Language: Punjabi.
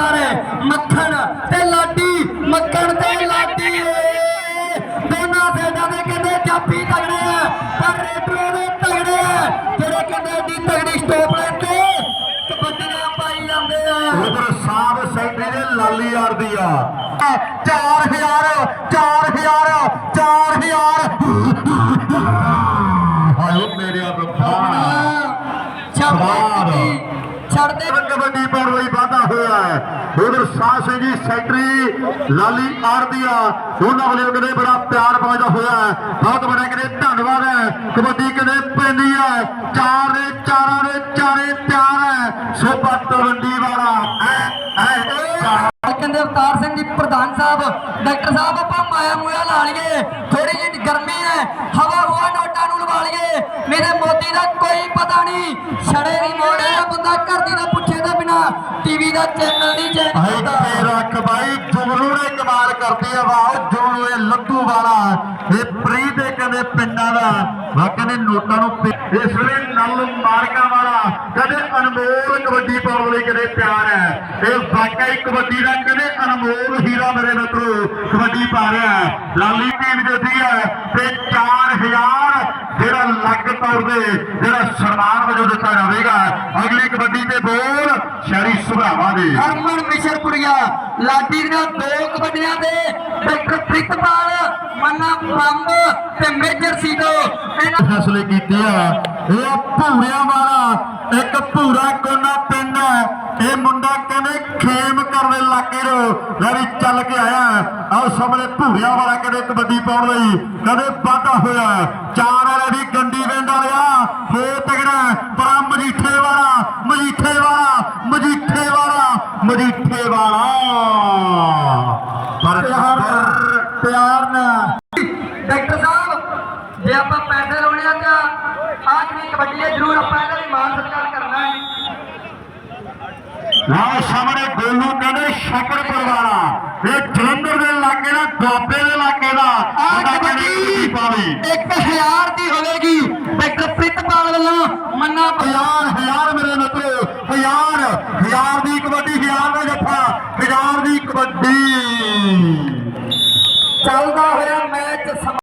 ਕਲਾਕਾਰ ਹੈ ਮੱਖਣ ਤੇ ਲਾਡੀ ਮੱਖਣ ਤੇ ਲਾਡੀ। ਦੋਨਾਂ ਸੈਡਾਂ ਦੇ ਕਹਿੰਦੇ ਚਾਪੀ ਤਗੜੇ ਆ ਪਰ ਰੇਟਰੋ ਦੇ ਤਗੜੇ ਆ। ਜਿਹੜੇ ਕਹਿੰਦੇ ਏਡੀ ਤਗੜੀ ਸਟੋਪ ਲੈ ਕੇ ਕਬੱਡੀਆਂ ਪਾਈ ਜਾਂਦੇ ਆ। ਉਧਰ ਸਾਬ ਸੈਂਟਰੀ ਦੇ ਲਾਲੀ ਯਾਰ ਦੀ ਆ। 4000 4000 4000 ਹਾਏ ਮੇਰੇ ਰੱਬਾ ਦੇ ਛੱਡ ਦੇ। ਕਬੱਡੀ ਪਾਉਣ ਲਈ ਹੈ ਉਧਰ ਸਾਹ ਸਿੰਘ ਜੀ, ਸੈਕਟਰੀ ਲਾਲੀ ਆਰਦੀਆ, ਉਹਨਾਂ ਵੱਲੋਂ ਕਿਤੇ ਬੜਾ ਪਿਆਰ ਪਾਉਂਦਾ ਹੋਇਆ ਬਹੁਤ ਬੜਾ ਕਿਤੇ ਧੰਨਵਾਦ ਹੈ। ਕਬੱਡੀ ਕਿਤੇ ਪੈਂਦੀ ਹੈ। ਚਾਰ ਦੇ ਚਾਰਾਂ ਦੇ ਚਾਰੇ ਪਿਆਰ ਹੈ। ਸੋਭਾ ਤਲਵੰਡੀ ਵਾਲਾ। ਐ ਐ ਕਹਿੰਦੇ ਅਵਤਾਰ ਸਿੰਘ ਜੀ, ਪ੍ਰਧਾਨ ਸਾਹਿਬ, ਡਾਕਟਰ ਸਾਹਿਬ, ਆਪਾਂ ਮਾਇਆ ਮੂਇਆ ਲਾ ਲਈਏ। ਥੋੜੀ ਜਿਹੀ ਗਰਮੀ ਹੈ। ਹਵਾ ਹੁਆ ਨੋਟਾਂ ਨੂੰ ਲਵਾ ਲਈਏ। ਮੇਰੇ ਮੋਦੀ ਦਾ ਕੋਈ ਪਤਾ ਨਹੀਂ। ਛੜੇ ਦੀ ਮੋੜ ਹੈ, ਬੰਦਾ ਘਰ ਦੀ ਦਾ ਪੁੱਛੇ ਤੋਂ ਟੀਵੀ ਦਾ ਚੈਨਲ ਨਹੀਂ ਚੈੱਕ ਭਾਈ ਕਰਦਾ ਤੇਰਾ ਕਬਾਈ ਜੁਗਨੂ ਨੇ ਕਮਾਲ ਕਰਦੀ ਆ ਵਾਹ ਜੁਗਨੂ ਇਹ ਲੱਡੂ ਵਾਲਾ ਇਹ ਪ੍ਰੀਤ ਦੇ ਕਹਿੰਦੇ ਪਿੰਡਾਂ ਦਾ ਵਾ ਕਹਿੰਦੇ ਨੋਟਾਂ ਨੂੰ ਇਸ ਵੇਲੇ ਨਲ ਮਾਰਕਾ ਵਾਲਾ ਕਹਿੰਦੇ ਅਨਮੋਲ ਕਬੱਡੀ ਪਾਉਣ ਲਈ ਕਹਿੰਦੇ ਪਿਆਰ ਹੈ। ਇਹ ਵਾਕਈ ਕਬੱਡੀ ਦਾ ਕਹਿੰਦੇ ਅਨਮੋਲ ਹੀਰਾ ਮੇਰੇ ਮਿੱਤਰੋ ਕਬੱਡੀ ਪਾ ਰਿਹਾ ਲਾਲੀ ਟੀਮ ਜੋਤੀ ਹੈ ਤੇ 4000 ਜਿਹੜਾ ਲੱਗ ਤੌਰ ਤੇ ਜਿਹੜਾ ਸਨਮਾਨ ਵਜੋਂ ਦਿੱਤਾ ਜਾਵੇਗਾ। ਅਗਲੀ ਕਬੱਡੀ ਤੇ ਬੋਲ ਸ਼ਹਿਰੀ ਸੁਭਾਵਾਂ ਦੇ। ਹਰਮਨ ਮਿਸ਼ਰਪੁਰੀਆ ਲਾਡੀ ਦੀਆਂ ਦੋ ਕਬੱਡੀਆਂ ਦੇ ਡਾਕਟਰ ਪ੍ਰਿਤਪਾਲ ਮੰਨਾ ਬੰਬ ਤੇ ਮੇਜਰ ਸੀਦੋ ਇਹਨਾਂ ਫੈਸਲੇ ਕੀਤੇ ਆ। ਇਹ ਆ ਭੂਰਿਆਂ ਵਾਲਾ ਇੱਕ ਭੂਰਾ ਕੋਨਾ ਪਿੰਡ ਹੈ ਇਹ ਮੁੰਡਾ ਕਹਿੰਦੇ ਖੇਮ ਕਰਦੇ ਇਲਾਕੇ ਨੂੰ ਲੜੀ ਚੱਲ ਕੇ ਆਇਆ। ਆਹ ਸਾਹਮਣੇ ਭੂਰਿਆਂ ਵਾਲਾ ਕਹਿੰਦੇ ਕਬੱਡੀ ਪਾਉਣ ਲਈ। ਕਦੇ ਵਾਧਾ ਹੋਇਆ। ਚਾਰ ਵਾਲੇ ਦੀ ਗੰਡੀ ਵਿੰਡ ਵਾਲਿਆ ਹੋ ਤਗੜਾ ਪਰਾ ਮਜੀਠੇ ਵਾਲਾ ਮਜੀਠੇ ਵਾਲਾ ਮਜੀਠੇ ਵਾਲਾ ਮਜੀਠੇ ਵਾਲਾ ਪਰ ਪਿਆਰ ਨਾਲ। ਡਾਕਟਰ ਸਾਹਿਬ ਜੇ ਆਪਾਂ ਪੈਸੇ ਲਾਉਣੇ ਆ ਤਾਂ ਜਿਹੜੀ ਕਬੱਡੀ ਹੈ ਜ਼ਰੂਰ ਆਪਾਂ ਇਹਦਾ ਵੀ ਮਾਨ ਸਤਿਕਾਰ ਕਰਨਾ ਹੈ। ਆਹ ਸਾਹਮਣੇ ਗੋਲੂ ਕਹਿੰਦੇ ਸ਼ਕਰਪੁਰ ਵਾਲਾ ਇਹ ਜਲੰਧਰ ਦੇ ਇਲਾਕੇ ਦਾ ਦੁਆਬੇ ਦੇ ਇਲਾਕੇ ਦਾ। ਕਹਿੰਦੇ ਕਬੱਡੀ ਪਾਵੀ ਇੱਕ ਹਜ਼ਾਰ ਦੀ ਹੋਵੇਗੀ। ਡਾਕਟਰ ਪ੍ਰਿਤਪਾਲ ਵੱਲੋਂ ਮੰਨਾ ਹਜ਼ਾਰ ਹਜ਼ਾਰ ਮੇਰੇ ਮਿੱਤਰੋ ਹਜ਼ਾਰ ਹਜ਼ਾਰ ਦੀ ਕਬੱਡੀ ਹਜ਼ਾਰ ਦਾ ਜੱਫਾ ਹਜ਼ਾਰ ਦੀ ਕਬੱਡੀ। 糟糕。